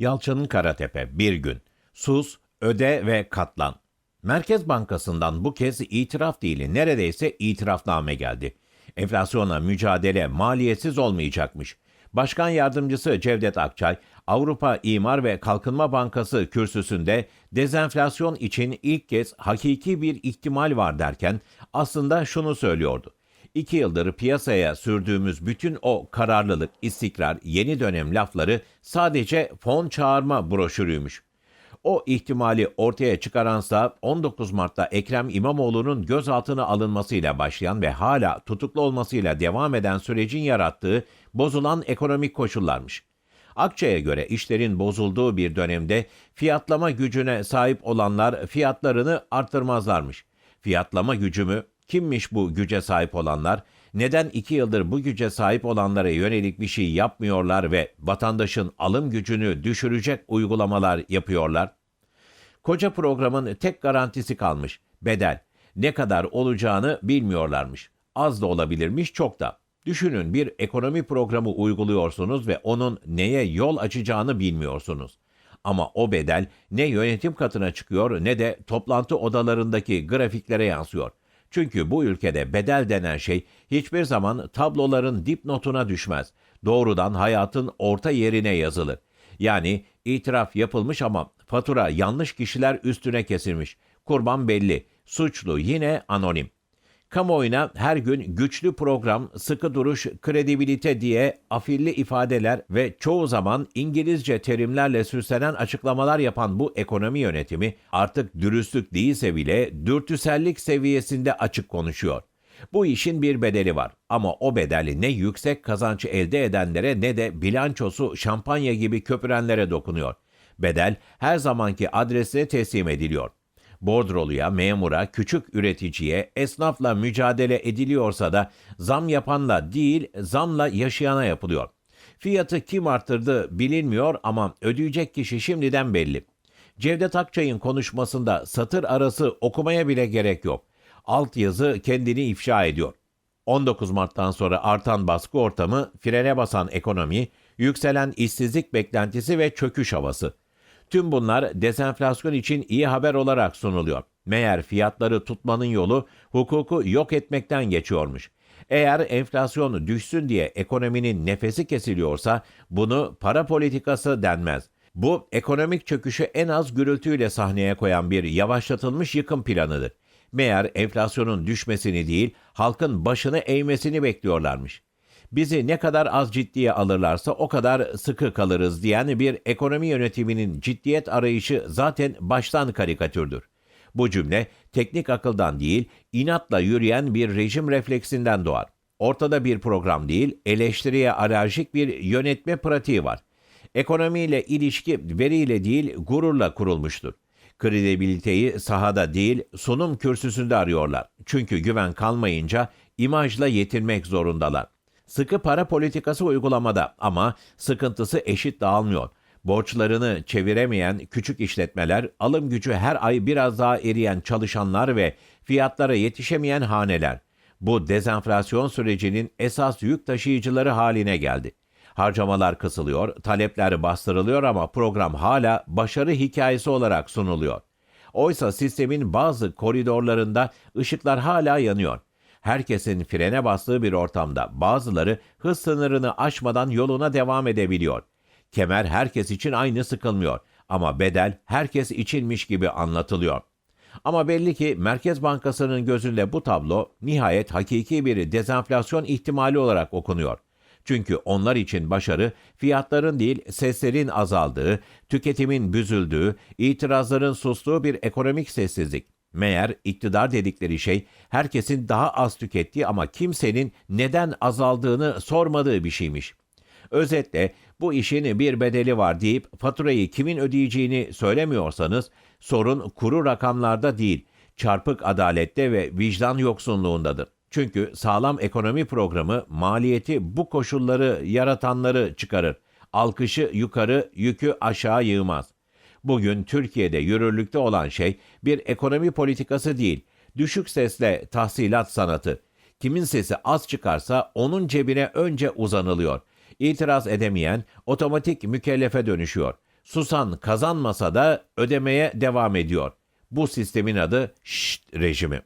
Yalçın Karatepe bir gün. Sus, öde ve katlan. Merkez Bankası'ndan bu kez itiraf değil neredeyse itirafname geldi. Enflasyona mücadele maliyetsiz olmayacakmış. Başkan Yardımcısı Cevdet Akçay, Avrupa İmar ve Kalkınma Bankası kürsüsünde dezenflasyon için ilk kez hakiki bir ihtimal var derken aslında şunu söylüyordu. İki yıldır piyasaya sürdüğümüz bütün o kararlılık, istikrar, yeni dönem lafları sadece fon çağırma broşürüymüş. O ihtimali ortaya çıkaransa 19 Mart'ta Ekrem İmamoğlu'nun gözaltına alınmasıyla başlayan ve hala tutuklu olmasıyla devam eden sürecin yarattığı bozulan ekonomik koşullarmış. Akçay'a göre işlerin bozulduğu bir dönemde fiyatlama gücüne sahip olanlar fiyatlarını arttırmazlarmış. Fiyatlama gücü mü? Kimmiş bu güce sahip olanlar? Neden iki yıldır bu güce sahip olanlara yönelik bir şey yapmıyorlar ve vatandaşın alım gücünü düşürecek uygulamalar yapıyorlar? Koca programın tek garantisi kalmış. Bedel. Ne kadar olacağını bilmiyorlarmış. Az da olabilirmiş çok da. Düşünün bir ekonomi programı uyguluyorsunuz ve onun neye yol açacağını bilmiyorsunuz. Ama o bedel ne yönetim katına çıkıyor ne de toplantı odalarındaki grafiklere yansıyor. Çünkü bu ülkede bedel denen şey hiçbir zaman tabloların dipnotuna düşmez. Doğrudan hayatın orta yerine yazılır. Yani itiraf yapılmış ama fatura yanlış kişiler üstüne kesilmiş. Kurban belli. Suçlu yine anonim. Kamuoyuna her gün güçlü program, sıkı duruş, kredibilite diye afilli ifadeler ve çoğu zaman İngilizce terimlerle süslenen açıklamalar yapan bu ekonomi yönetimi artık dürüstlük değilse bile dürtüsellik seviyesinde açık konuşuyor. Bu işin bir bedeli var ama o bedeli ne yüksek kazanç elde edenlere ne de bilançosu şampanya gibi köpürenlere dokunuyor. Bedel her zamanki adresine teslim ediliyor. Bordroluya, memura, küçük üreticiye, esnafla mücadele ediliyorsa da zam yapanla değil, zamla yaşayana yapılıyor. Fiyatı kim arttırdı bilinmiyor ama ödeyecek kişi şimdiden belli. Cevdet Akçay'ın konuşmasında satır arası okumaya bile gerek yok. Alt yazı kendini ifşa ediyor. 19 Mart'tan sonra artan baskı ortamı, frene basan ekonomi, yükselen işsizlik beklentisi ve çöküş havası. Tüm bunlar dezenflasyon için iyi haber olarak sunuluyor. Meğer fiyatları tutmanın yolu hukuku yok etmekten geçiyormuş. Eğer enflasyon düşsün diye ekonominin nefesi kesiliyorsa bunu para politikası denmez. Bu ekonomik çöküşü en az gürültüyle sahneye koyan bir yavaşlatılmış yıkım planıdır. Meğer enflasyonun düşmesini değil, halkın başını eğmesini bekliyorlarmış bizi ne kadar az ciddiye alırlarsa o kadar sıkı kalırız diyen bir ekonomi yönetiminin ciddiyet arayışı zaten baştan karikatürdür. Bu cümle teknik akıldan değil, inatla yürüyen bir rejim refleksinden doğar. Ortada bir program değil, eleştiriye alerjik bir yönetme pratiği var. Ekonomiyle ilişki veriyle değil, gururla kurulmuştur. Kredibiliteyi sahada değil, sunum kürsüsünde arıyorlar. Çünkü güven kalmayınca imajla yetinmek zorundalar. Sıkı para politikası uygulamada ama sıkıntısı eşit dağılmıyor. Borçlarını çeviremeyen küçük işletmeler, alım gücü her ay biraz daha eriyen çalışanlar ve fiyatlara yetişemeyen haneler. Bu dezenflasyon sürecinin esas yük taşıyıcıları haline geldi. Harcamalar kısılıyor, talepler bastırılıyor ama program hala başarı hikayesi olarak sunuluyor. Oysa sistemin bazı koridorlarında ışıklar hala yanıyor herkesin frene bastığı bir ortamda bazıları hız sınırını aşmadan yoluna devam edebiliyor. Kemer herkes için aynı sıkılmıyor ama bedel herkes içinmiş gibi anlatılıyor. Ama belli ki Merkez Bankası'nın gözünde bu tablo nihayet hakiki bir dezenflasyon ihtimali olarak okunuyor. Çünkü onlar için başarı fiyatların değil seslerin azaldığı, tüketimin büzüldüğü, itirazların sustuğu bir ekonomik sessizlik. Meğer iktidar dedikleri şey herkesin daha az tükettiği ama kimsenin neden azaldığını sormadığı bir şeymiş. Özetle bu işin bir bedeli var deyip faturayı kimin ödeyeceğini söylemiyorsanız sorun kuru rakamlarda değil, çarpık adalette ve vicdan yoksunluğundadır. Çünkü sağlam ekonomi programı maliyeti bu koşulları yaratanları çıkarır. Alkışı yukarı, yükü aşağı yığmaz. Bugün Türkiye'de yürürlükte olan şey bir ekonomi politikası değil, düşük sesle tahsilat sanatı. Kimin sesi az çıkarsa onun cebine önce uzanılıyor. İtiraz edemeyen otomatik mükellefe dönüşüyor. Susan kazanmasa da ödemeye devam ediyor. Bu sistemin adı şşt rejimi.